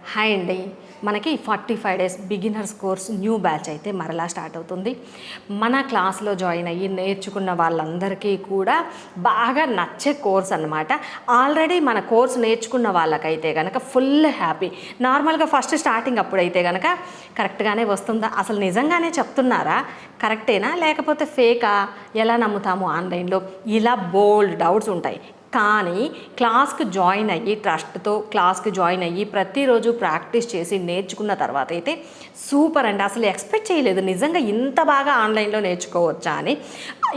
Hi అండి. మనకి forty five days beginners course new batch అయితే మరలా స్టార్ట్ అవుతుంది. మన క్లాస్లో జాయిన్ అయ్యి నేర్చుకున్న వాళ్ళందరికీ కూడా బాగా నచ్చే కోర్స్ అనమాట ఆల్రెడీ మన కోర్స్ నేర్చుకున్న వాళ్ళకైతే కనుక ఫుల్ హ్యాపీ. నార్మల్గా ఫస్ట్ స్టార్టింగ్ అప్పుడైతే కనుక కరెక్ట్గానే వస్తుందా? అసలు నిజంగానే చెప్తున్నారా? కరెక్టేనా? లేకపోతే ఫేకా? ఎలా నమ్ముతాము ఆన్లైన్లో? ఇలా బోల్డ్ డౌట్స్ ఉంటాయి. కానీ క్లాస్కి జాయిన్ అయ్యి ట్రస్ట్తో క్లాస్కి జాయిన్ అయ్యి ప్రతిరోజు ప్రాక్టీస్ చేసి నేర్చుకున్న తర్వాత అయితే సూపర్ అండి. అసలు ఎక్స్పెక్ట్ చేయలేదు. నిజంగా ఇంత బాగా ఆన్లైన్లో నేర్చుకోవచ్చా అని.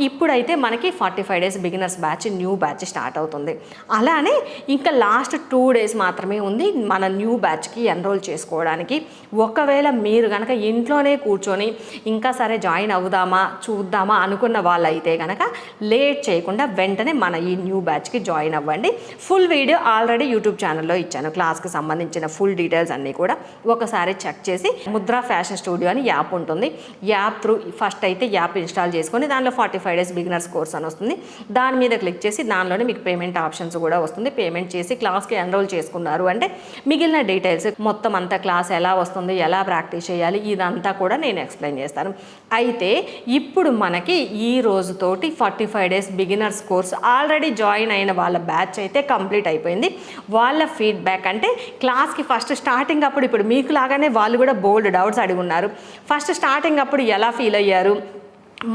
ఇప్పుడైతే మనకి forty five days beginners batch new batch start అవుతుంది. అలానే ఇంకా లాస్ట్ టూ డేస్ మాత్రమే ఉంది మన న్యూ బ్యాచ్కి ఎన్రోల్ చేసుకోవడానికి. ఒకవేళ మీరు కనుక ఇంట్లోనే కూర్చొని ఇంకా సరే జాయిన్ అవుదామా చూద్దామా అనుకున్న వాళ్ళైతే కనుక లేట్ చేయకుండా వెంటనే మన ఈ న్యూ బ్యాచ్కి జాయిన్ అవ్వండి. ఫుల్ వీడియో ఆల్రెడీ యూట్యూబ్ ఛానల్లో ఇచ్చాను. క్లాస్కి సంబంధించిన ఫుల్ డీటెయిల్స్ అన్నీ కూడా ఒకసారి చెక్ చేసి ముద్రా ఫ్యాషన్ స్టూడియో అని యాప్ ఉంటుంది. యాప్ త్రూ ఫస్ట్ అయితే యాప్ ఇన్స్టాల్ చేసుకొని దానిలో forty five days beginners course అని వస్తుంది. దాని మీద క్లిక్ చేసి దానిలోనే మీకు పేమెంట్ ఆప్షన్స్ కూడా వస్తుంది. పేమెంట్ చేసి క్లాస్కి ఎన్రోల్ చేసుకున్నారు. అంటే మిగిలిన డీటెయిల్స్ మొత్తం అంతా క్లాస్ ఎలా వస్తుంది ఎలా ప్రాక్టీస్ చేయాలి ఇదంతా కూడా నేను ఎక్స్ప్లెయిన్ చేస్తాను. అయితే ఇప్పుడు మనకి ఈ రోజుతోటి forty five days beginners course already join అయిన వాళ్ళ బ్యాచ్ అయితే కంప్లీట్ అయిపోయింది. వాళ్ళ ఫీడ్బ్యాక్ అంటే క్లాస్కి ఫస్ట్ స్టార్టింగ్ అప్పుడు ఇప్పుడు మీకు లాగానే వాళ్ళు కూడా బోల్డ్ డౌట్స్ అడిగి ఉన్నారు. ఫస్ట్ స్టార్టింగ్ అప్పుడు ఎలా ఫీల్ అయ్యారు?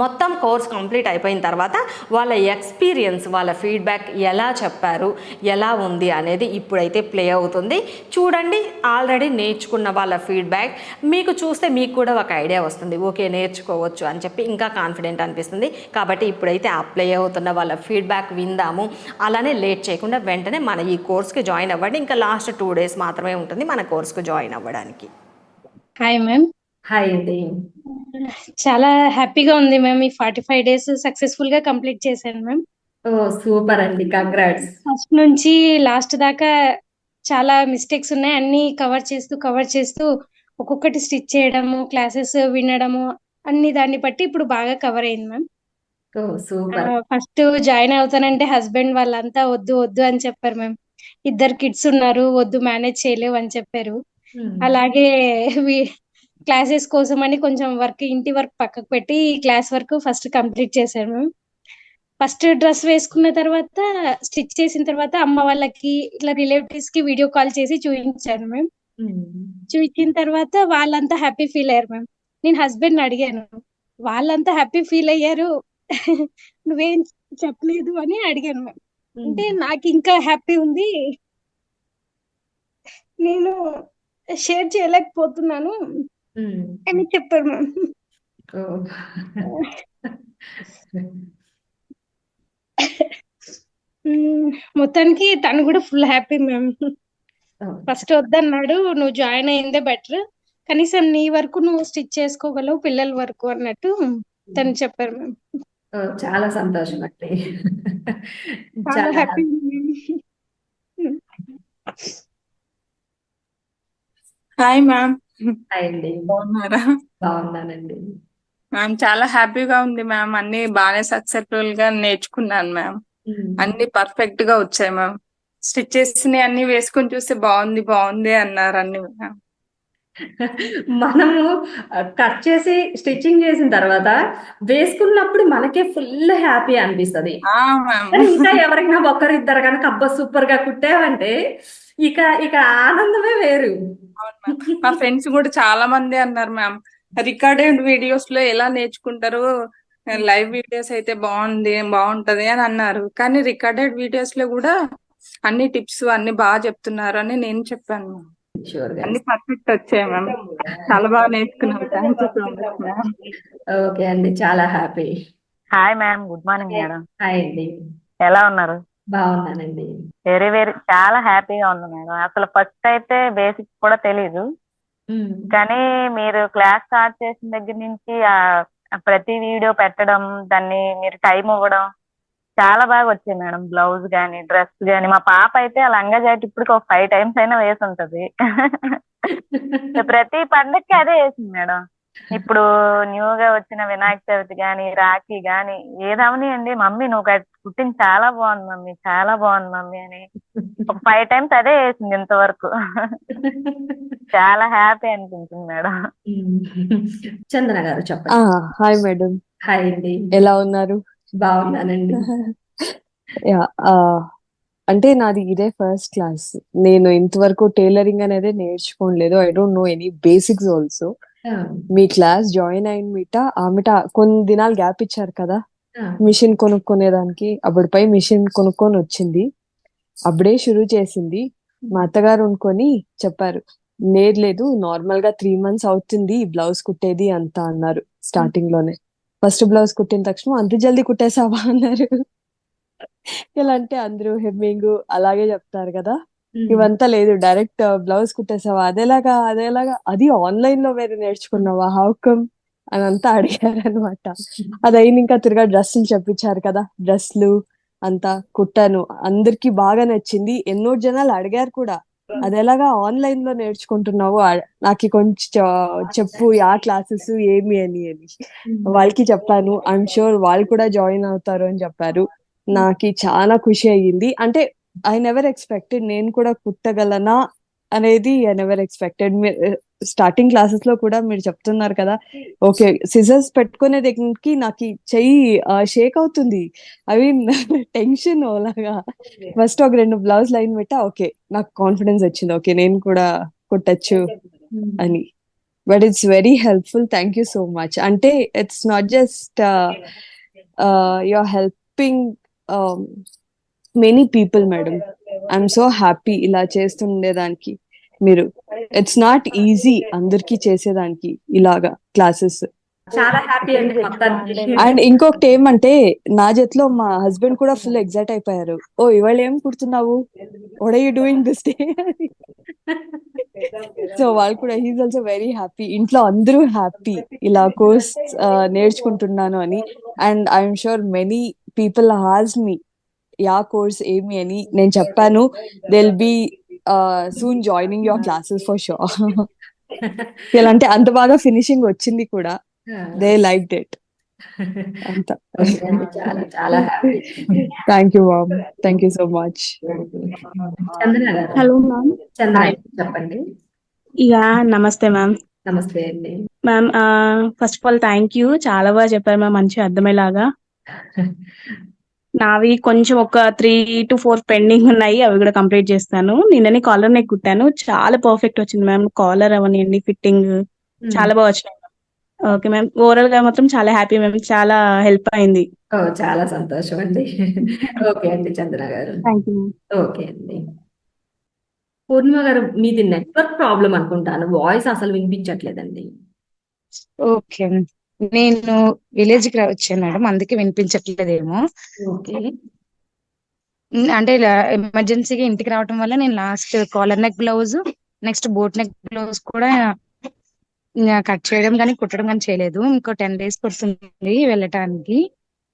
మొత్తం కోర్స్ కంప్లీట్ అయిపోయిన తర్వాత వాళ్ళ ఎక్స్పీరియన్స్ వాళ్ళ ఫీడ్బ్యాక్ ఎలా చెప్పారు ఎలా ఉంది అనేది ఇప్పుడైతే ప్లే అవుతుంది. చూడండి ఆల్రెడీ నేర్చుకున్న వాళ్ళ ఫీడ్బ్యాక్. మీకు చూస్తే మీకు కూడా ఒక ఐడియా వస్తుంది. ఓకే నేర్చుకోవచ్చు అని చెప్పి ఇంకా కాన్ఫిడెంట్ అనిపిస్తుంది. కాబట్టి ఇప్పుడైతే ఆ ప్లే అవుతున్న వాళ్ళ ఫీడ్బ్యాక్ విందాము. అలానే లేట్ చేయకుండా వెంటనే మన ఈ కోర్స్కి జాయిన్ అవ్వండి. ఇంకా లాస్ట్ టూ డేస్ మాత్రమే ఉంటుంది మన కోర్స్కి జాయిన్ అవ్వడానికి. హాయ్ మ్యామ్ హాయ్ అండి. చాలా హ్యాపీగా ఉంది మ్యామ్. ఈ ఫార్టీ ఫైవ్ డేస్ సక్సెస్ఫుల్గా కంప్లీట్ చేశాను మ్యామ్. ఓ సూపర్ అండి. కంగ్రాట్స్. ఫస్ట్ నుంచి లాస్ట్ దాకా చాలా మిస్టేక్స్ ఉన్నాయి. అన్ని కవర్ చేస్తూ కవర్ చేస్తూ ఒక్కొక్కటి స్టిచ్ చేయడము క్లాసెస్ వినడము అన్ని దాన్ని బట్టి ఇప్పుడు బాగా కవర్ అయింది మ్యామ్. ఓ సూపర్. ఫస్ట్ జాయిన్ అవుతానంటే హస్బెండ్ వాళ్ళంతా వద్దు వద్దు అని చెప్పారు మ్యామ్. ఇద్దరు కిడ్స్ ఉన్నారు వద్దు మేనేజ్ చేయలేవు అని చెప్పారు. అలాగే క్లాసెస్ కోసం అని కొంచెం వర్క్ ఇంటి వర్క్ పక్కకు పెట్టి క్లాస్ వర్క్ ఫస్ట్ కంప్లీట్ చేశాను. మ్యామ్ ఫస్ట్ డ్రెస్ వేసుకున్న తర్వాత స్టిచ్ చేసిన తర్వాత అమ్మ వాళ్ళకి ఇట్లా రిలేటివ్స్కి వీడియో కాల్ చేసి చూపించాను మ్యామ్ చూపించిన తర్వాత వాళ్ళంతా హ్యాపీ ఫీల్ అయ్యారు మ్యామ్ నేను హస్బెండ్ అడిగాను వాళ్ళంతా హ్యాపీ ఫీల్ అయ్యారు? నువ్వేం చెప్పలేదు? అని అడిగాను మ్యామ్ అంటే నాకు ఇంకా హ్యాపీ ఉంది. నేను షేర్ చేయలేకపోతున్నాను. అని చెప్పారు? మ్యామ్. మొత్తానికి తను కూడా ఫుల్ హ్యాపీ మ్యామ్ ఫస్ట్ వద్దన్నాడు నువ్వు జాయిన్ అయిందే బెటర్ కనీసం నీ వరకు నువ్వు స్టిచ్ చేసుకోగలవు పిల్లల వరకు అన్నట్టు తను చెప్పారు మ్యామ్ చాలా సంతోషం అండి. చాలా హ్యాపీ హాయ్ మ్యామ్ అండి. బాగున్నారా? బాగున్నానండి. మ్యామ్ చాలా హ్యాపీగా ఉంది మ్యామ్. అన్ని బాగానే సక్సెస్ఫుల్గా నేర్చుకున్నాను మ్యామ్. అన్ని పర్ఫెక్ట్గా వచ్చాయి మ్యామ్. స్టిచ్ చేసిన అన్ని వేసుకొని చూస్తే బాగుంది బాగుంది అన్నారు అన్ని మ్యామ్. మనము కట్ చేసి స్టిచ్చింగ్ చేసిన తర్వాత వేసుకున్నప్పుడు మనకే ఫుల్ హ్యాపీ అనిపిస్తది. ఇంకా ఎవరైనా ఒకరిద్దరు కనుక అబ్బా సూపర్గా కుట్టావంటే ఇక ఇక ఆనందమే వేరు. మా ఫ్రెండ్స్ కూడా చాలా మంది అన్నారు మ్యామ్ రికార్డెడ్ వీడియోస్లో ఎలా నేర్చుకుంటారు? లైవ్ వీడియోస్ అయితే బాగుంది బాగుంటది అని అన్నారు. కానీ రికార్డెడ్ వీడియోస్లో కూడా అన్ని టిప్స్ అన్ని బాగా చెప్తున్నారు అని నేను చెప్పాను మ్యామ్ షూర్గా అన్ని పర్ఫెక్ట్ వచ్చాయి మ్యామ్ చాలా బాగా నేర్చుకున్నాం. Thank you so much ma'am okay అండి. చాలా happy hi ma'am good morning madam hi అండి. ఎలా ఉన్నారు? బాగున్నానండి. వెరీ వెరీ చాలా హ్యాపీగా ఉంది మేడం అసలు ఫస్ట్ అయితే బేసిక్ కూడా తెలీదు. ఉమ్. కానీ మీరు క్లాస్ స్టార్ట్ చేసిన దగ్గర నుంచి ప్రతి వీడియో పెట్టడం దాన్ని మీరు టైం ఇవ్వడం చాలా బాగా వచ్చాయి మేడం బ్లౌజ్ గానీ డ్రెస్ గానీ. మా పాప అయితే ఆ లంగా జాకెట్ ఇప్పటికి ఒక ఫైవ్ టైమ్స్ అయినా వేసి ఉంటది ప్రతి పండక్కి అదే వేసింది మేడం. ఇప్పుడు న్యూగా వచ్చిన వినాయక చవితి గాని రాఖీ గాని ఏదవనియండి మమ్మీ నువ్వు కట్- కుట్టింది చాలా బాగుంది మమ్మీ చాలా బాగుంది మమ్మీ అని. ఒక ఫైవ్ టైమ్స్ అదే వేసింది ఇంతవరకు. చాలా హ్యాపీ అనిపించింది మేడం. చందన గారు ఆ చెప్పండి హాయ్ మేడం. హాయ్ అండి. ఎలా ఉన్నారు? బాగున్నానండి. యా అంటే నాది ఇదే ఫస్ట్ క్లాస్. నేను ఇంతవరకు టైలరింగ్ అనేది నేర్చుకోలేదు. I don't know any basics also. Me class join అయిన మీట ఆమెట కొన్ని దినాలు గ్యాప్ ఇచ్చారు కదా? మిషన్ కొనుక్కునేదానికి అప్పుడుపై మిషన్ కొనుక్కొని వచ్చింది. అప్పుడే షురూ చేసింది. మా అత్తగారు అనుకొని చెప్పారు లేదు లేదు నార్మల్గా త్రీ మంత్స్ అవుతుంది బ్లౌజ్ కుట్టేది అంత అన్నారు స్టార్టింగ్లోనే. ఫస్ట్ బ్లౌజ్ కుట్టిన తక్షణం అంత జల్దీ కుట్టేసావా? అన్నారు. ఎలా అంటే అందరూ హెమ్మింగ్ అలాగే చెప్తారు కదా. ఇవంతా లేదు డైరెక్ట్ బ్లౌజ్ కుట్టేసావా? అదేలాగా అదేలాగా. అది ఆన్లైన్లో వేరే నేర్చుకున్నావా? హౌ కమ్ అని అంతా అడిగారు అనమాట అది అయిన ఇంకా తిరగా డ్రెస్సులు చెప్పించారు కదా. డ్రెస్సులు అంతా కుట్టాను. అందరికి బాగా నచ్చింది. ఎన్నో జనాలు అడిగారు కూడా. అది ఎలాగా ఆన్లైన్లో నేర్చుకుంటున్నావు నాకు కొంచెం చెప్పు ఆ క్లాసెస్ ఏమి అని అని. వాళ్ళకి చెప్పాను. ఐఎమ్ షూర్ వాళ్ళు కూడా జాయిన్ అవుతారు అని చెప్పారు. నాకు చాలా ఖుషి అయ్యింది. అంటే ఐ నెవర్ ఎక్స్పెక్టెడ్ నేను కూడా కుట్టగలనా అనేది ఐ నెవర్ ఎక్స్పెక్టెడ్ స్టార్టింగ్ క్లాసెస్లో కూడా మీరు చెప్తున్నారు కదా. ఓకే సిజర్స్ పెట్టుకునే దగ్గరికి నాకు చెయ్యి షేక్ అవుతుంది. ఐ మీన్ టెన్షన్ అలాగా ఫస్ట్ ఒక రెండు బ్లౌజ్ లైన్ పెట్టా ఓకే నాకు కాన్ఫిడెన్స్ వచ్చింది. ఓకే నేను కూడా కుట్టచ్చు ఉమ్, అని. But it's very helpful thank you so much అంటే it's not just you're helping many people madam I'm so happy ఇలా చేస్తుండేదానికి మీరు. ఇట్స్ నాట్ ఈజీ అందరికి చేసేదానికి ఇలాగా క్లాసెస్. చాలా హ్యాపీ అండి ఇంకొకటి ఏమంటే నా చేతిలో మా హస్బెండ్ కూడా ఫుల్ ఎగ్జైట్ అయిపోయారు. ఓ ఇవాళ ఏం కుడుతున్నావు are you doing this day so వాళ్ళు కూడా హీస్ ఆల్సో వెరీ హ్యాపీ ఇంట్లో అందరూ హ్యాపీ ఇలా కోర్స్ నేర్చుకుంటున్నాను అని. And I'm sure many people has me yeah course ఏమి? అని నేను చెప్పాను. They'll be soon joining your classes for sure ఇలా అంటే అంత బాగా ఫినిషింగ్ వచ్చింది కూడా. దే లైక్ ఇట్ అంత. చాలా చాలా thank you ma'am thank you so much hello ma'am చెప్పండి. యా నమస్తే మ్యామ్ నమస్తే అండి. Ma'am first of all thank you చాలా బాగా చెప్పారు మ్యామ్ మంచిగా అర్థమయ్యేలాగా. నావి కొంచెం ఒక త్రీ టు ఫోర్ పెండింగ్ ఉన్నాయి. అవి కూడా కంప్లీట్ చేస్తాను. నిన్ననే కాలర్ నెక్ కుట్టాను. చాలా పర్ఫెక్ట్ వచ్చింది మ్యామ్ కాలర్ అవనివ్వండి ఫిట్టింగ్ చాలా బాగా వచ్చినాయి ఓకే మ్యామ్ ఓవరాల్గా మాత్రం చాలా హ్యాపీ మ్యామ్ చాలా హెల్ప్ అయింది. చాలా సంతోషం అండి. ఓకే అండి చందన గారు. థ్యాంక్ యూ ఓకే అండి. పూర్ణిమ గారు మీది నెట్వర్క్ ప్రాబ్లం అనుకుంటాను. వాయిస్ అసలు వినిపించట్లేదండి. ఓకే నేను విలేజ్కి వచ్చాను మేడం. అందుకే వినిపించట్లేదేమో. అంటే ఇలా ఎమర్జెన్సీగా ఇంటికి రావటం వల్ల నేను last collar neck blouse next boat neck blouse కూడా కట్ చేయడం కానీ కుట్టడం కానీ చేయలేదు. ఇంకో టెన్ డేస్ పడుతుంది వెళ్ళటానికి.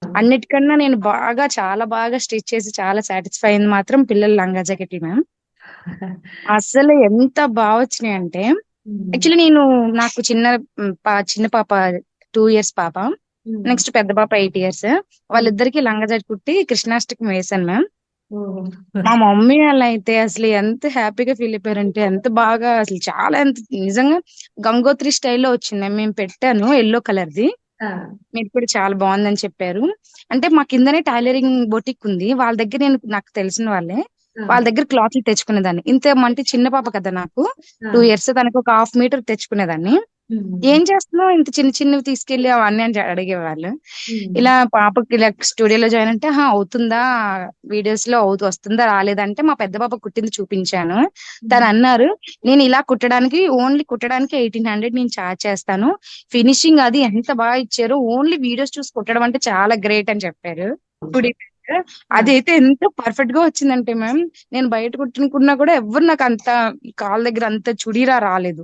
అన్నిటికన్నా నేను బాగా చాలా బాగా స్టిచ్ చేసి చాలా సాటిస్ఫై అయింది మాత్రం పిల్లల లంగా జాకెట్ మ్యామ్. అసలు ఎంత బాగా వచ్చినాయి అంటే యాక్చువల్లీ నేను నాకు చిన్న చిన్న పాప టూ ఇయర్స్ పాప. నెక్స్ట్ పెద్ద పాప ఎయిట్ ఇయర్స్. వాళ్ళిద్దరికి లంగా జాకెట్ కుట్టి కృష్ణాష్టమి వేశాను మ్యామ్. మా మమ్మీ వాళ్ళు అయితే అసలు ఎంత హ్యాపీగా ఫీల్ అయిపోయారంటే ఎంత బాగా అసలు చాలా ఎంత నిజంగా గంగోత్రి స్టైల్లో వచ్చింది మేము పెట్టాను ఎల్లో కలర్ ది మీరు కూడా చాలా బాగుందని చెప్పారు. అంటే మా కిందనే టైలరింగ్ బొటిక్ ఉంది. వాళ్ళ దగ్గర నేను నాకు తెలిసిన వాళ్ళే. వాళ్ళ దగ్గర క్లాత్లు తెచ్చుకునేదాన్ని. ఇంత అంటే చిన్న పాప కదా నాకు. టూ ఇయర్స్ తనకు ఒక హాఫ్ మీటర్ తెచ్చుకునేదాన్ని. ఏం చేస్తున్నావు? ఇంత చిన్న చిన్నవి తీసుకెళ్ళి అవన్నీ అని అడిగేవాళ్ళు. ఇలా పాపకి ఇలా స్టూడియోలో జాయిన్ అంటే "హా, అవుతుందా? వీడియోస్లో అవుతూ వస్తుందా? రాలేదంటే మా పెద్ద పాప కుట్టింది చూపించాను. తను అన్నారు నేను ఇలా కుట్టడానికి ఓన్లీ కుట్టడానికి ఎయిటీన్ హండ్రెడ్ నేను చార్జ్ చేస్తాను. ఫినిషింగ్ అది ఎంత బాగా ఇచ్చారు? ఓన్లీ వీడియోస్ చూసి కుట్టడం అంటే చాలా గ్రేట్ అని చెప్పారు. ఇప్పుడు అదైతే ఎంత పర్ఫెక్ట్గా వచ్చిందంటే మ్యామ్ నేను బయట కుట్టుకున్నా కూడా ఎవరు నాకు అంత కాళ్ళ దగ్గర అంత చుడీరా రాలేదు.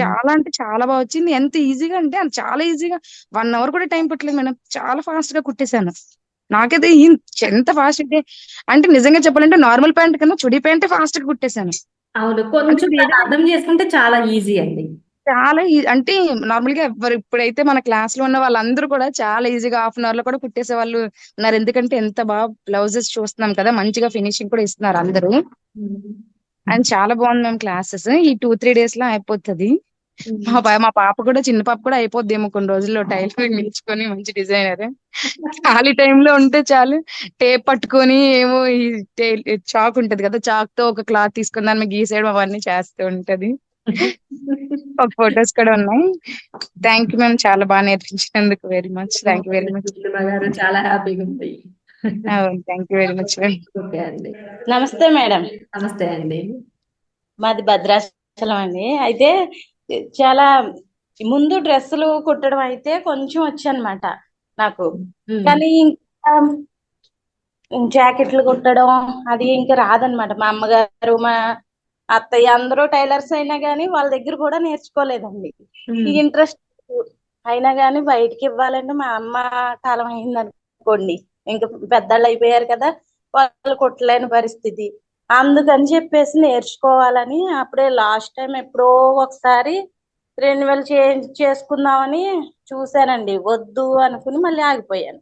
చాలా అంటే చాలా బాగా వచ్చింది. ఎంత ఈజీగా అంటే చాలా ఈజీగా వన్ అవర్ కూడా టైం పట్టలేదు మేడం. చాలా ఫాస్ట్గా కుట్టేశాను. నాకైతే ఎంత ఫాస్ట్ అంటే అంటే నిజంగా చెప్పాలంటే నార్మల్ ప్యాంట్ కన్నా చుడి ప్యాంటే ఫాస్ట్గా కుట్టేశాను. అవును. కొంచెం అర్థం చేసుకుంటే చాలా ఈజీ అండి. చాలా ఈ- అంటే నార్మల్గా ఎవరు ఇప్పుడైతే మన క్లాస్లో ఉన్న వాళ్ళందరూ కూడా చాలా ఈజీగా హాఫ్ అన్ అవర్లో కూడా కుట్టేసే వాళ్ళు ఉన్నారు. ఎందుకంటే ఎంత బాగా బ్లౌజెస్ చూస్తున్నాం కదా మంచిగా ఫినిషింగ్ కూడా ఇస్తున్నారు అందరూ. అండ్ చాలా బాగుంది మ్యామ్ క్లాసెస్. ఈ టూ త్రీ డేస్లో అయిపోతుంది. మా మా పాప కూడా చిన్న పాప కూడా అయిపోద్దేమో కొన్ని రోజుల్లో టైలరింగ్ నేర్చుకొని మంచి డిజైనర్. ఖాళీ టైంలో ఉంటే చాలు. టేప్ పట్టుకొని ఏమో ఈ చాక్ ఉంటది కదా చాక్తో ఒక క్లాత్ తీసుకుని దాన్ని గీసేయడం అవన్నీ చేస్తూ ఉంటది. ఒక ఫొటోస్ కూడా ఉన్నాయి. థ్యాంక్ యూ మ్యామ్ చాలా బాగా నేర్పించినందుకు very much thank you very much చాలా హ్యాపీగా ఉంది. Thank you very much okay అండి. నమస్తే మేడం. నమస్తే అండి. మాది భద్రాచలం అండి. అయితే చాలా ముందు డ్రెస్సులు కుట్టడం అయితే కొంచెం వచ్చనమాట నాకు. కానీ ఇంకా జాకెట్లు కుట్టడం అది ఇంకా రాదనమాట మా అమ్మగారు మా అత్తయ్య అందరూ టైలర్స్ అయినా కానీ వాళ్ళ దగ్గర కూడా నేర్చుకోలేదండి. ఇంట్రెస్ట్ అయినా కానీ బయటికి ఇవ్వాలంటే మా అమ్మ కాలం అయింది అనుకోండి ఇంకా పెద్దళ్ళు అయిపోయారు కదా వాళ్ళు కుట్టలేని పరిస్థితి. అందుకని చెప్పేసి నేర్చుకోవాలని అప్పుడే లాస్ట్ టైం ఎప్పుడో ఒకసారి రెన్యువల్ చేంజ్ చేసుకుందామని చూశానండి. వద్దు అనుకుని మళ్ళీ ఆగిపోయాను.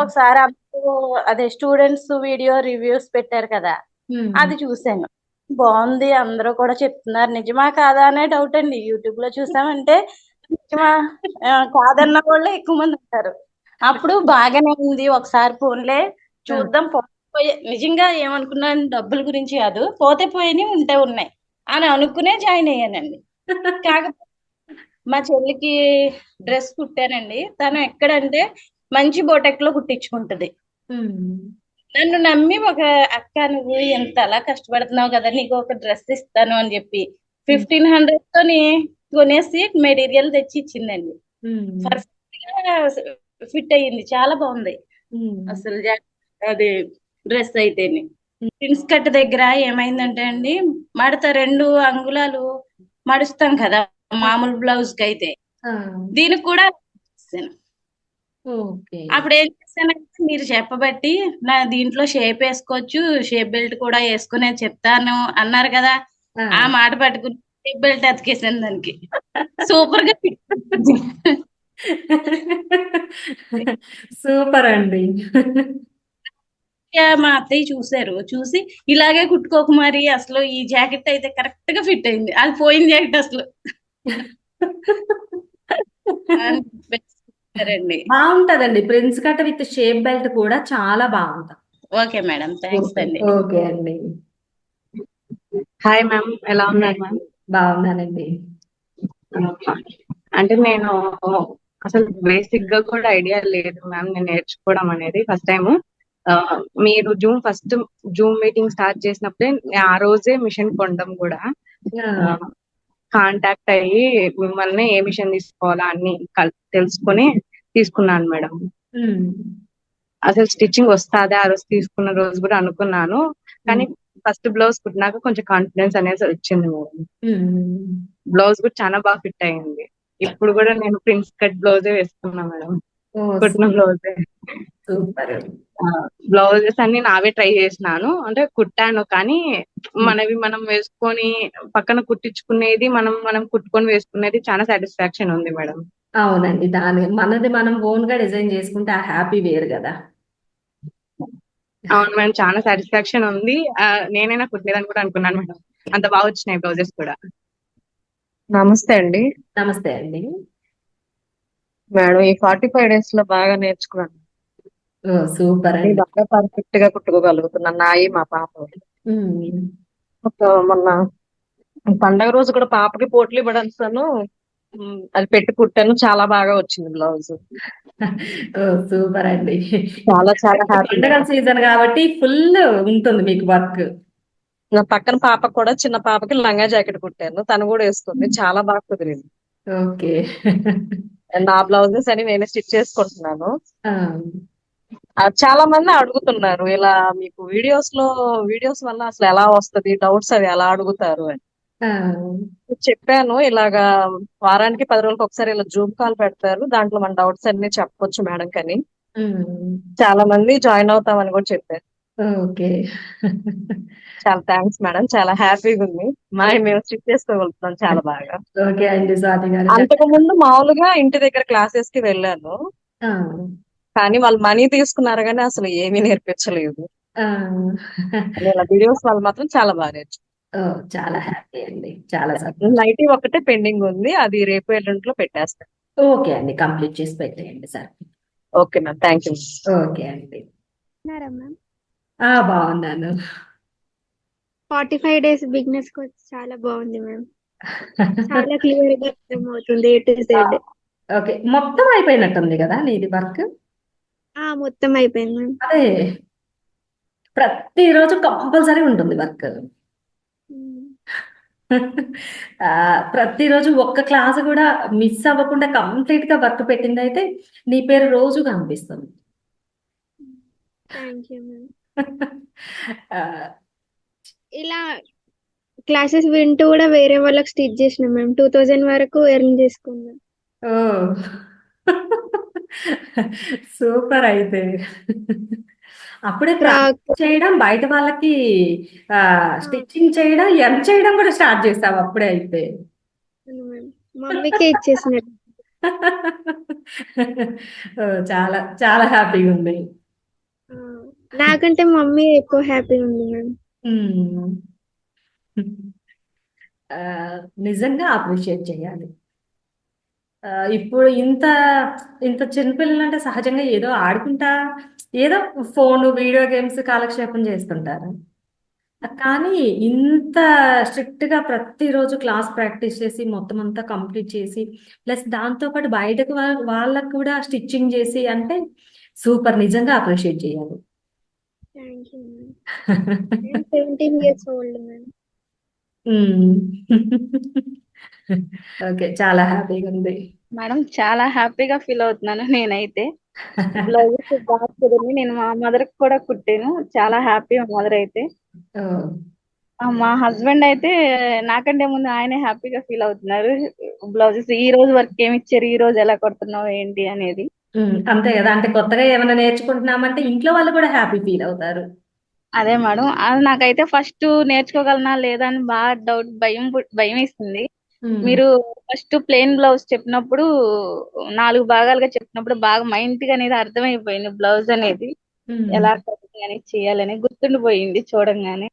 ఒకసారి అందరూ అదే స్టూడెంట్స్ వీడియో రివ్యూస్ పెట్టారు కదా అది చూశాను. బాగుంది అందరూ కూడా చెప్తున్నారు. నిజమా కాదా అనే డౌట్ అండి. యూట్యూబ్లో చూసామంటే నిజమా కాదన్న వాళ్ళే ఎక్కువ మంది ఉంటారు. అప్పుడు బాగానే ఉంది. ఒకసారి ఫోన్లే చూద్దాం. పోతే పోయే నిజంగా ఏమనుకున్నాను డబ్బుల గురించి కాదు. పోతే పోయినాయి ఉంటే ఉన్నాయి అని అనుకునే జాయిన్ అయ్యానండి. కాకపోతే మా చెల్లికి డ్రెస్ కుట్టానండి. తను ఎక్కడంటే మంచి బోటెక్లో కుట్టించుకుంటది. నన్ను నమ్మి ఒక అక్క నువ్వు ఎంత అలా కష్టపడుతున్నావు కదా నీకు ఒక డ్రెస్ ఇస్తాను అని చెప్పి ఫిఫ్టీన్ హండ్రెడ్ తోని కొనేసి మెటీరియల్ తెచ్చి ఇచ్చిందండి. గా ఫిట్ అయ్యింది. చాలా బాగుంది. అసలు అది డ్రెస్ అయితేనే. ప్రిన్స్ కట్ దగ్గర ఏమైందంటే అండి మడత రెండు అంగుళాలు మడుస్తాం కదా మామూలు బ్లౌజ్కి అయితే దీనికి కూడా అప్పుడు ఏం చేశానంటే మీరు చెప్పబట్టి నా దీంట్లో షేప్ వేసుకోవచ్చు షేప్ బెల్ట్ కూడా వేసుకునే చెప్తాను అన్నారు కదా. ఆ. మాట పట్టుకుని షేప్ బెల్ట్ అతికేసాను దానికి. సూపర్గా. సూపర్ అండి మా అత్తయ్య చూసారు చూసి ఇలాగే కుట్టుకోకు మరి అసలు ఈ జాకెట్ అయితే కరెక్ట్గా ఫిట్ అయింది. అది పోయిన జాకెట్ అసలు. బాగుంటదండి. Prince cut with shape belt కూడా చాలా బాగుంటది. Okay madam. థ్యాంక్స్ అండి. ఓకే అండి. Hi ma'am. ఎలా ఉన్నారు మ్యామ్? బాగున్నానండి. అంటే నేను అసలు బేసిక్గా కూడా ఐడియా లేదు మ్యామ్ నేను నేర్చుకోవడం అనేది ఫస్ట్ టైం మీరు Zoom first Zoom meeting start చేసినప్పుడే ఆ రోజే మిషన్ కొనడం కూడా. కాంటాక్ట్ అయ్యి మిమ్మల్ని ఏ మిషన్ తీసుకోవాలా అన్ని తెలుసుకొని తీసుకున్నాను మేడం. అసలు స్టిచ్చింగ్ వస్తాదా ఆ రోజు తీసుకున్న రోజు కూడా అనుకున్నాను. కానీ ఫస్ట్ బ్లౌజ్ కుట్టినాక కొంచెం కాన్ఫిడెన్స్ అనేది వచ్చింది మేడం. బ్లౌజ్ కూడా చాలా బాగా ఫిట్ అయింది. ఇప్పుడు కూడా నేను ప్రిన్స్ కట్ బ్లౌజే వేసుకున్నా మేడం. కుట్టిన బ్లౌజే. సూపర్. బ్లౌజెస్ అన్ని నావే ట్రై చేసినాను. అంటే కుట్టాను కానీ మనవి మనం వేసుకొని పక్కన కుట్టించుకునేది మనం మనం కుట్టుకొని వేసుకునేది చాలా సాటిస్ఫాక్షన్ ఉంది మేడం. అవునండి దాని మనది మనం ఓన్గా డిజైన్ చేసుకుంటే ఆ హ్యాపీ వేరు కదా. అవును మేడం చాలా సాటిస్ఫాక్షన్ ఉంది. నేనైనా కుట్టలేదని కూడా అనుకున్నాను మేడం. అంత బాగా వచ్చినాయి బ్లౌజెస్ కూడా. నమస్తే అండి. నమస్తే అండి. మేడం ఈ ఫార్టీ ఫైవ్ డేస్లో బాగా నేర్చుకున్నాను. సూపర్ అండి. బాగా పర్ఫెక్ట్గా కుట్టుకోగలుగుతున్నాను. నాయి మా పాప. మొన్న పండగ రోజు కూడా పాపకి పోట్లు ఇవ్వడాను అది పెట్టి కుట్టాను. చాలా బాగా వచ్చింది బ్లౌజ్. సూపర్ అండి. చాలా చాలా హ్యాపీ. పండగల సీజన్ కాబట్టి ఫుల్ ఉంటుంది మీకు వర్క్. నా పక్కన పాప కూడా చిన్న పాపకి లంగా జాకెట్ కుట్టాను. తను కూడా వేసుకుంది. చాలా బాగా కుదిరింది. ఓకే. నా బ్లౌజెస్ అని నేనే స్టిచ్ చేసుకుంటున్నాను. చాలా మంది అడుగుతున్నారు ఇలా మీకు వీడియోస్లో వీడియోస్ వల్ల అసలు ఎలా వస్తది డౌట్స్ అవి ఎలా అడుగుతారు అని. చెప్పాను ఇలాగా వారానికి పది రోజులకు ఒకసారి ఇలా జూమ్ కాల్ పెడతారు. దాంట్లో మన డౌట్స్ అన్ని చెప్పొచ్చు మేడం కని. చాలా మంది జాయిన్ అవుతామని కూడా చెప్పారు. ఓకే. చాలా థ్యాంక్స్ మేడం. చాలా హ్యాపీగా ఉంది. మా మేము స్టిచ్ చేసుకోగలుగుతాం చాలా బాగా. ఓకే అండి స్వాతి గారు. అంతకు ముందు మామూలుగా ఇంటి దగ్గర క్లాసెస్కి వెళ్ళాను. ఆ, కానీ వాళ్ళు మనీ తీసుకున్నారు కానీ అసలు ఏమీ నేర్పించలేదు. వీడియోస్ వాళ్ళు మాత్రం చాలా బాగా నేర్చుకున్నారు ఓ, చాలా హ్యాపీ అండి. చాలా నైటీ ఒకటే పెండింగ్ ఉంది. అది రేపు ఎల్లుండిలో పెట్టేస్తాను ఓకే అండి. కంప్లీట్ చేసి పెట్టేయండి sir. Okay ma'am. Thank you okay అండి. మ్యామ్? ఆ బాగున్నాను. Forty five days beginners course చాలా బాగుంది మ్యామ్. చాలా క్లియర్గా అర్థమవుతుంది ఏ టు జెడ్ ఓకే. మొత్తం అయిపోయినట్టుంది కదా నీది వర్క్? ఆ మొత్తం అయిపోయింది మ్యామ్. అదే. ప్రతిరోజు కంపల్సరీ ఉంటుంది వర్క్. ఆ, ప్రతిరోజు ఒక్క క్లాస్ కూడా మిస్ అవ్వకుండా కంప్లీట్గా వర్క్ పెట్టింది అయితే నీ పేరు రోజు కనిపిస్తుంది. Thank you ma'am. ఇలా క్లాసెస్ వింటూ కూడా వేరే వాళ్ళకి స్టిచ్ చేసిన మ్యామ్ టూ థౌజండ్ వరకు ఎర్న్ చేసుకున్నాం. ఓ. సూపర్ అయితే. అప్పుడే చేయడం బయట వాళ్ళకి స్టిచ్చింగ్ చేయడం ఎర్న్ చేయడం కూడా స్టార్ట్ చేసావు అప్పుడే అయితే. మమ్మీకే ఇచ్చేసినట్టు ఓ, చాలా చాలా హ్యాపీగా ఉంది. నాకంటే మమ్మీ ఎక్కువ హ్యాపీ ఉంది మ్యామ్. నిజంగా అప్రిషియేట్ చేయాలి. ఆ, ఇప్పుడు ఇంత ఇంత చిన్నపిల్లలు అంటే సహజంగా ఏదో ఆడుకుంటా ఏదో ఫోన్ వీడియో గేమ్స్ కాలక్షేపం చేస్తుంటారు. కానీ ఇంత స్ట్రిక్ట్గా ప్రతిరోజు క్లాస్ ప్రాక్టీస్ చేసి మొత్తం అంతా కంప్లీట్ చేసి ప్లస్ దాంతో పాటు బయటకు వాళ్ళకు కూడా స్టిచ్చింగ్ చేసి అంటే సూపర్ నిజంగా అప్రిషియేట్ చేయాలి. Thank you ma'am seventeen years old ma'am. Okay చాలా హ్యాపీగా ఉంది. మేడం చాలా హ్యాపీగా ఫీల్ అవుతున్నాను నేనైతే. బ్లౌజెస్ బాగా కుదిరింది. నేను మా మదర్కి కూడా కుట్టాను. చాలా హ్యాపీ మా మదర్ అయితే. మా హస్బెండ్ అయితే నాకంటే ముందు ఆయనే హ్యాపీగా ఫీల్ అవుతున్నారు. బ్లౌజెస్ ఈ రోజు వర్క్ ఏమి ఇచ్చారు? ఈ రోజు ఎలా కొడుతున్నావు? ఏంటి? అనేది. అంతే కదా. అంటే కొత్తగా ఏమైనా నేర్చుకుంటున్నామంటే ఇంట్లో వాళ్ళు కూడా హ్యాపీ ఫీల్ అవుతారు. అదే మేడం. అది నాకైతే ఫస్ట్ నేర్చుకోగలనా లేదా అని బాగా డౌట్ భయం భయం ఉమ్, మీరు ఫస్ట్ ప్లెయిన్ బ్లౌజ్ చెప్పినప్పుడు నాలుగు భాగాలుగా చెప్పినప్పుడు బాగా మైండ్గా అనేది అర్థమైపోయింది బ్లౌజ్ అనేది. ఎలా కటింగ్ చేయాలని గుర్తుండిపోయింది చూడంగానే.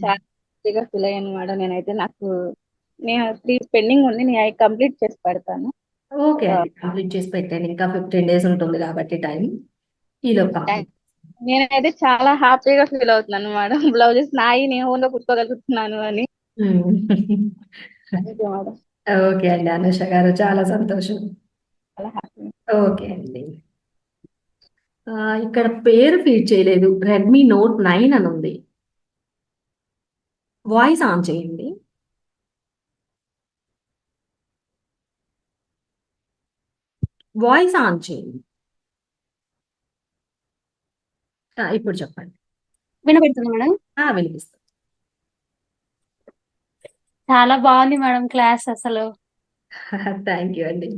చాలా హ్యాపీగా ఫీల్ అయ్యాను మేడం. నేనైతే నాకు నేను త్రీ పెండింగ్ ఉంది. నేను అవి కంప్లీట్ చేసి పెడతాను. ఓకే అండి. కంప్లీట్ చేసి పెట్టండి. ఇంకా ఫిఫ్టీన్ డేస్ ఉంటుంది కాబట్టి టైం. ఈలో కంప్లీట్ నేనైతే చాలా హ్యాపీగా ఫీల్ అవుతున్నాను మేడం. బ్లౌజెస్ నాయి నేను ఓన్గా కుట్టుకోగలుగుతున్నాను అని. ఓకే అండి. అనుష గారు చాలా సంతోషం. ఓకే అండి. ఇక్కడ పేరు ఫీడ్ చేయలేదు. రెడ్మీ నోట్ నైన్ అని ఉంది. వాయిస్ ఆన్ చేయండి. వాయిస్ ఆన్ చేయండి ఇప్పుడు చెప్పండి. వినపడుతుంది మేడం? వినిపిస్తుంది. చాలా బాగుంది మేడం క్లాస్ అసలు. థ్యాంక్ యూ అండి.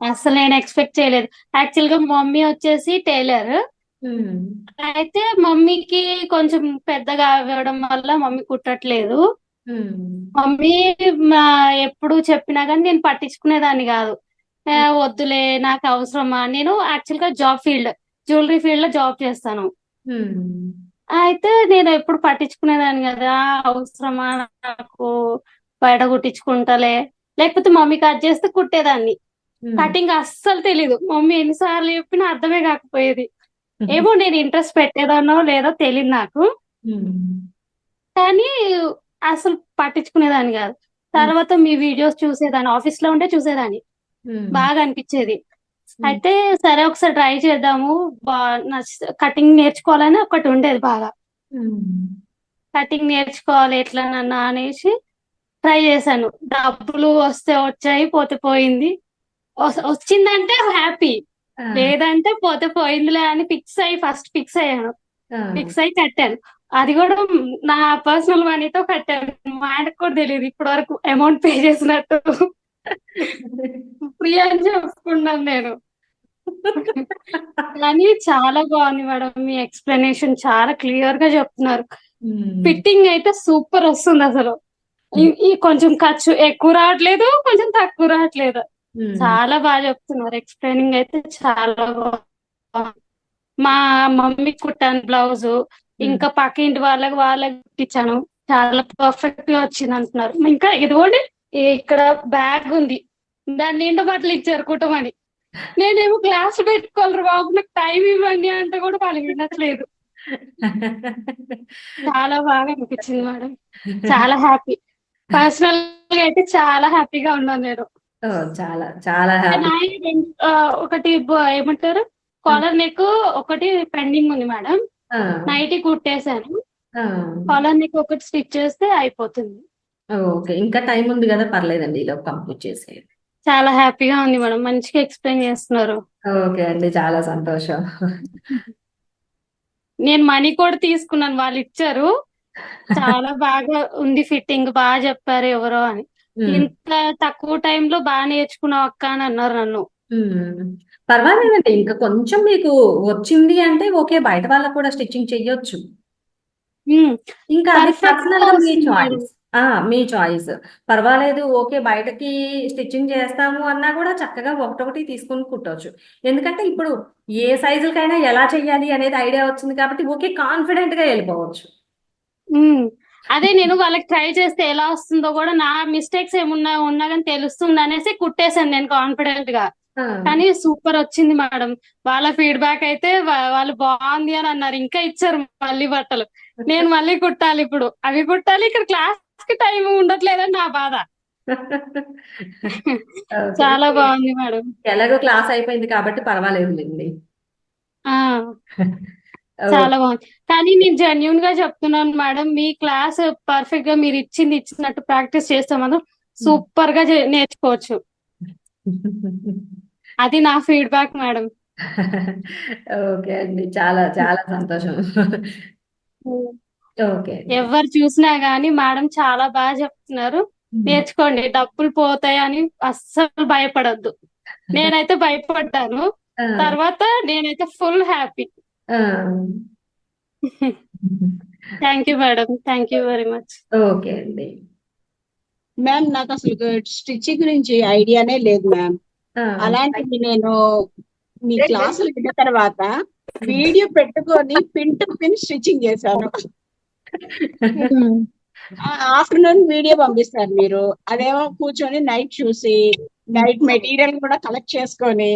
అసలు నేను ఎక్స్పెక్ట్ చేయలేదు. యాక్చువల్గా మమ్మీ వచ్చేసి టైలర్. అయితే మమ్మీకి కొంచెం పెద్దగా అవ్వడం వల్ల మమ్మీ కుట్టట్లేదు. మమ్మీ ఎప్పుడు చెప్పినా కానీ నేను పట్టించుకునేదాన్ని కాదు. వద్దులే నాకు అవసరమా? నేను యాక్చువల్గా జాబ్ ఫీల్డ్ జ్యువెలరీ ఫీల్డ్లో జాబ్ చేస్తాను. ఉమ్, అయితే నేను ఎప్పుడు పట్టించుకునేదాన్ని కదా అవసరమా నాకు? బయట కుట్టించుకుంటలే. లేకపోతే మమ్మీ కట్ చేస్తే కుట్టేదాన్ని. కటింగ్ అస్సలు తెలీదు. మమ్మీ ఎన్నిసార్లు చెప్పినా అర్థమే కాకపోయేది. ఏమో నేను ఇంట్రెస్ట్ పెట్టేదానో లేదో తెలియదు నాకు. కానీ అసలు పట్టించుకునేదాన్ని కాదు. తర్వాత మీ వీడియోస్ చూసేదాన్ని ఆఫీస్లో ఉంటే చూసేదాన్ని. బాగా అనిపించేది అయితే సరే ఒకసారి ట్రై చేద్దాము. కటింగ్ నేర్చుకోవాలని ఒకటి ఉండేది బాగా. కటింగ్ నేర్చుకోవాలి ఎట్లనన్నా అనేసి ట్రై చేశాను. డబ్బులు వస్తే వచ్చాయి పోతే పోయింది. వచ్చిందంటే హ్యాపీ. లేదంటే పోతే పోయిందిలే అని ఫిక్స్ అయ్యి ఫస్ట్ ఫిక్స్ అయ్యాను. ఫిక్స్ అయ్యి కట్టాను. అది కూడా నా పర్సనల్ మనీతో కట్టాను. మా ఆయనకు కూడా తెలియదు ఇప్పటి వరకు అమౌంట్ పే చేసినట్టు. ఫ్రీ అని చెప్పుకున్నాను నేను. కానీ చాలా బాగుంది మేడం. మీ ఎక్స్ప్లెనేషన్ చాలా క్లియర్గా చెప్తున్నారు. ఫిట్టింగ్ అయితే సూపర్ వస్తుంది అసలు. ఈ- కొంచెం ఖర్చు ఎక్కువ రావట్లేదు కొంచెం తక్కువ రావట్లేదు. చాలా బాగా చెప్తున్నారు. ఎక్స్ప్లెయినింగ్ అయితే చాలా బాగుంది. మా మమ్మీ కుట్టాను బ్లౌజ్. ఇంకా పక్క ఇంటి వాళ్ళకి వాళ్ళకి కుట్టించాను. చాలా పర్ఫెక్ట్గా వచ్చింది అంటున్నారు. ఇంకా ఇదిగోండి ఇక్కడ బ్యాగ్ ఉంది. దాని నిండా బట్టలు ఇచ్చారు కుట్టమని. నేనేమో క్లాస్ పెట్టుకోవాలి బాబు నాకు టైం ఇవ్వండి అంటే కూడా వాళ్ళకి వినట్లేదు. చాలా బాగా అనిపించింది మేడం. చాలా హ్యాపీ. పర్సనల్గా అయితే చాలా హ్యాపీగా ఉన్నాను నేను. చాలా చాలా ఒకటి ఏమంటారు? కాలర్ నెక్ ఒకటి పెండింగ్ ఉంది మేడం. నైట్ కుట్టేశాను. కాలర్ నెక్ ఒకటి స్టిచ్ చేస్తే అయిపోతుంది. ఓకే. ఇంకా టైం ఉంది కదా పర్లేదండి ఇలా కంప్లీట్ చేసేయండి. చాలా హ్యాపీగా ఉంది మేడం. మంచిగా ఎక్స్ప్లెయిన్ చేస్తున్నారు. ఓకే అండి. చాలా సంతోషం. నేను మనీ కూడా తీసుకున్నాను. వాళ్ళు ఇచ్చారు. చాలా బాగా ఉంది ఫిట్టింగ్. బాగా చెప్పారు ఎవరో అని. ఇంత తక్కువ టైంలో బాగా నేర్చుకున్నావు అక్క అని అన్నారు నన్ను. పర్వాలేదండి. ఇంకా కొంచెం మీకు వచ్చింది అంటే ఓకే. బయట వాళ్ళకు కూడా స్టిచ్చింగ్ చెయ్యొచ్చు. ఇంకా అది పర్సనల్గా మీ. చాయిస్. మీ చాయిస్. పర్వాలేదు ఓకే బయటకి స్టిచ్చింగ్ చేస్తాము అన్నా కూడా చక్కగా ఒకటొకటి తీసుకొని కుట్టవచ్చు ఎందుకంటే ఇప్పుడు ఏ సైజులకైనా ఎలా చెయ్యాలి అనేది ఐడియా వచ్చింది కాబట్టి ఓకే కాన్ఫిడెంట్గా వెళ్ళిపోవచ్చు. అదే నేను వాళ్ళకి ట్రై చేస్తే ఎలా వస్తుందో కూడా నా మిస్టేక్స్ ఏమున్నా ఉన్నా కానీ తెలుస్తుంది అనేసి కుట్టేశాను నేను కాన్ఫిడెంట్గా కానీ సూపర్ వచ్చింది మేడం. వాళ్ళ ఫీడ్బ్యాక్ అయితే వాళ్ళు బాగుంది అని అన్నారు. ఇంకా ఇచ్చారు మళ్ళీ బట్టలు. నేను మళ్ళీ కుట్టాలి ఇప్పుడు. అవి కుట్టాలి ఇక్కడ క్లాస్ టైం ఉండట్లేదని నా బాధ. చాలా బాగుంది మేడం. ఎలాగో క్లాస్ అయిపోయింది కాబట్టి పర్వాలేదులేండి. ఆ. చాలా బాగుంది. కానీ నేను జెన్యున్గా చెప్తున్నాను మేడం మీ క్లాస్ పర్ఫెక్ట్గా మీరు ఇచ్చింది ఇచ్చినట్టు ప్రాక్టీస్ చేస్తే మాత్రం సూపర్గా నేర్చుకోవచ్చు. అది నా ఫీడ్బ్యాక్ మేడం. ఓకే అండి. చాలా చాలా సంతోషం. ఎవరు చూసినా గానీ మేడం చాలా బాగా చెప్తున్నారు. నేర్చుకోండి డబ్బులు పోతాయని అస్సలు భయపడొద్దు. నేనైతే భయపడ్డాను. తర్వాత నేనైతే full happy. Thank you madam thank you very much. Okay అండి. మ్యామ్ నాకు అసలు స్టిచ్చింగ్ గురించి ఐడియానే లేదు మ్యామ్. అలాంటిది నేను మీ క్లాసులు విన్న తర్వాత వీడియో పెట్టుకొని పిన్ టు పిన్ స్టిచ్చింగ్ చేశాను. ఆఫ్టర్నూన్ వీడియో పంపిస్తారు మీరు. అదేమో కూర్చొని నైట్ చూసి నైట్ మెటీరియల్ కూడా కలెక్ట్ చేసుకొని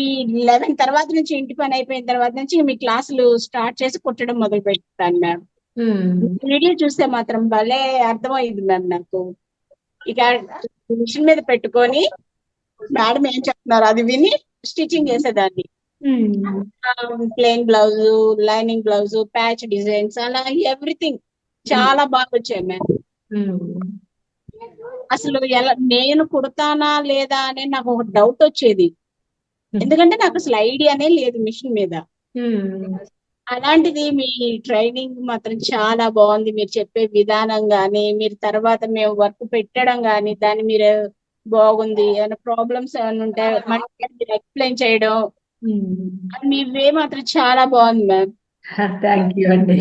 ఈ లెవెన్ తర్వాత నుంచి ఇంటి పని అయిపోయిన తర్వాత నుంచి మీ క్లాసులు స్టార్ట్ చేసి కుట్టడం మొదలు పెడతాను మ్యామ్. వీడియో చూస్తే మాత్రం భలే అర్థమైంది మ్యామ్ నాకు. ఇక మిషన్ మీద పెట్టుకొని మేడం ఏం చెప్తున్నారు అది విని స్టిచ్చింగ్ చేసేదాన్ని. Plain blouse lining blouse patch designs అలా ఎవ్రీథింగ్ చాలా బాగా వచ్చాయి మ్యామ్ అసలు ఎలా నేను కుడతానా లేదా అనే నాకు ఒక డౌట్ వచ్చేది. ఎందుకంటే నాకు అసలు ఐడియానే లేదు మిషన్ మీద. అలాంటిది మీ ట్రైనింగ్ మాత్రం చాలా బాగుంది. మీరు చెప్పే విధానం గాని మీరు తర్వాత మేము వర్క్ పెట్టడం గాని దాన్ని మీరు బాగుంది. ఏమైనా ప్రాబ్లమ్స్ ఏమైనా ఉంటే మనకి మీరు ఎక్స్ప్లెయిన్ చేయడం. మీ వే మాత్రం చాలా బాగుంది మ్యామ్ థ్యాంక్ యూ అండి.